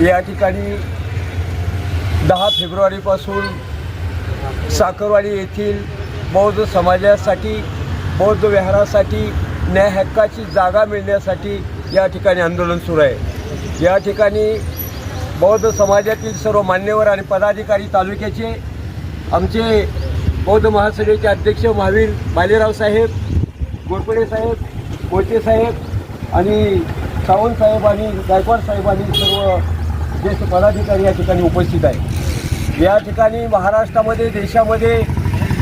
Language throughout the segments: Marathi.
या ठिकाणी दहा फेब्रुवारीपासून साखरवाडी येथील बौद्ध समाजासाठी बौद्ध विहारासाठी न्याय हक्काची जागा मिळण्यासाठी या ठिकाणी आंदोलन सुरू आहे. या ठिकाणी बौद्ध समाजातील सर्व मान्यवर आणि पदाधिकारी तालुक्याचे आमचे बौद्ध महासभेचे अध्यक्ष महावीर बालेराव साहेब गोरपडे साहेब मोचे साहेब आणि सावंत साहेब आणि गायकवाड साहेब आणि सर्व ज्येष्ठ पदाधिकारी या ठिकाणी उपस्थित आहे या ठिकाणी महाराष्ट्रामध्ये देशामध्ये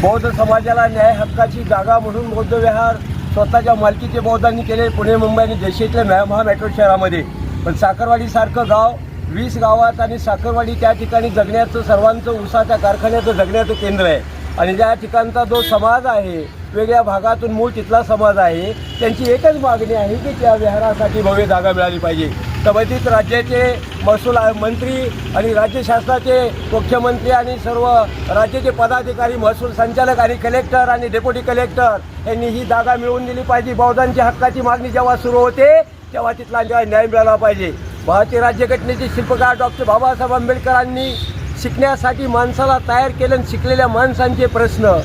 बौद्ध समाजाला न्याय हक्काची जागा म्हणून बौद्ध विहार स्वतःच्या मालकीचे बौद्धांनी केले पुणे मुंबई आणि देशातल्या महा महा मेट्रो शहरामध्ये. पण साखरवाडीसारखं गाव वीस गावात आणि साखरवाडी त्या ठिकाणी जगण्याचं सर्वांचं उसाच्या कारखान्याचं जगण्याचं केंद्र आहे. आणि ज्या ठिकाणचा जो समाज आहे वेगळ्या भागातून मूळ तिथला समाज आहे त्यांची एकच मागणी आहे की त्या विहारासाठी भव्य जागा मिळाली पाहिजे. संबंधित राज्याचे महसूल मंत्री आणि राज्य शासनाचे मुख्यमंत्री आणि सर्व राज्याचे पदाधिकारी महसूल संचालक आणि कलेक्टर आणि डेप्युटी कलेक्टर यांनी ही जागा मिळवून दिली पाहिजे. बौद्धांच्या हक्काची मागणी जेव्हा सुरू होते तेव्हा तिथला न्याय न्याय मिळाला पाहिजे. भारतीय राज्यघटनेचे शिल्पकार डॉक्टर बाबासाहेब आंबेडकरांनी शिकण्यासाठी माणसाला तयार केलं शिकलेल्या माणसांचे प्रश्न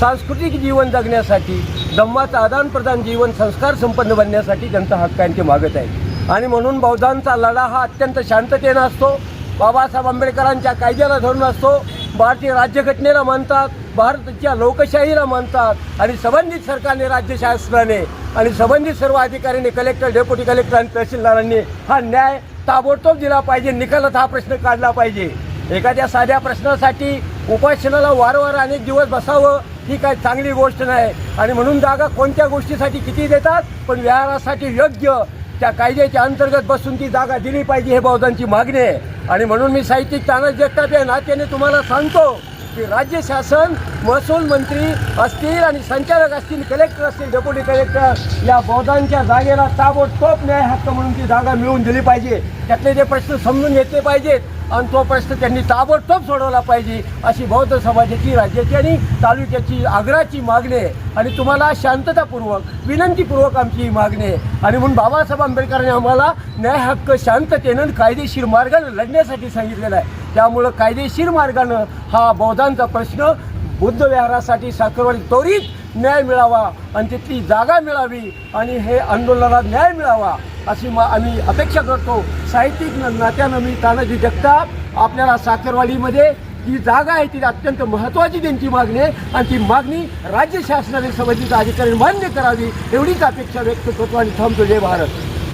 सांस्कृतिक जीवन जगण्यासाठी धम्माचं आदानप्रदान जीवन संस्कार संपन्न बनण्यासाठी त्यांचा हक्कांचे मागत आहे. आणि म्हणून बौद्धांचा लढा हा अत्यंत शांततेनं असतो. बाबासाहेब आंबेडकरांच्या कायद्याला धरून असतो. भारतीय राज्यघटनेला मानतात भारताच्या लोकशाहीला मानतात आणि संबंधित सरकारने राज्य शासनाने आणि संबंधित सर्व अधिकाऱ्यांनी कलेक्टर डेप्युटी कलेक्टर आणि तहसीलदारांनी हा न्याय ताबडतोब दिला पाहिजे निकालात हा प्रश्न काढला पाहिजे. एखाद्या साध्या प्रश्नासाठी उपासनाला वारंवार अनेक दिवस बसावं ही काय चांगली गोष्ट नाही. आणि म्हणून जागा कोणत्या गोष्टीसाठी किती देतात? पण विहारासाठी योग्य त्या कायद्याच्या अंतर्गत बसून ती जागा दिली पाहिजे हे बहुजनची मागणी आहे. आणि म्हणून मी साहित्यिक तानाजी जगताप या नात्याने तुम्हाला सांगतो की राज्य शासन महसूल मंत्री असतील आणि संचालक असतील कलेक्टर असतील डेप्युटी कलेक्टर या बौद्धांच्या जागेला ताबडतोब न्याय हक्क म्हणून ती जागा मिळवून दिली पाहिजे. त्यातले ते प्रश्न समजून घेतले पाहिजेत आणि तो प्रश्न त्यांनी ताबडतोब सोडवला पाहिजे अशी बौद्ध समाजाची राज्याची आणि तालुक्याची आग्रहाची मागणी आहे. आणि तुम्हाला शांततापूर्वक विनंतीपूर्वक आमची ही मागणी आहे. आणि म्हणून बाबासाहेब आंबेडकरांनी आम्हाला न्याय हक्क शांततेनं कायदेशीर मार्गानं लढण्यासाठी सांगितलेला आहे. त्यामुळं कायदेशीर मार्गानं हा बौद्धांचा प्रश्न बुद्ध विहारासाठी साखरवाडी त्वरित न्याय मिळावा आणि तिथली जागा मिळावी आणि हे आंदोलनाला न्याय मिळावा अशी मा आम्ही अपेक्षा करतो. साहित्यिक न- नात्यानं मी तानाजी जगताप आपल्याला साखरवाडीमध्ये जी जागा आहे ती अत्यंत महत्त्वाची त्यांची मागणी आहे आणि ती मागणी राज्य शासनाने संबंधित अधिकारी मान्य करावी एवढीच अपेक्षा व्यक्त करतो आणि थांबतो. जय भारत.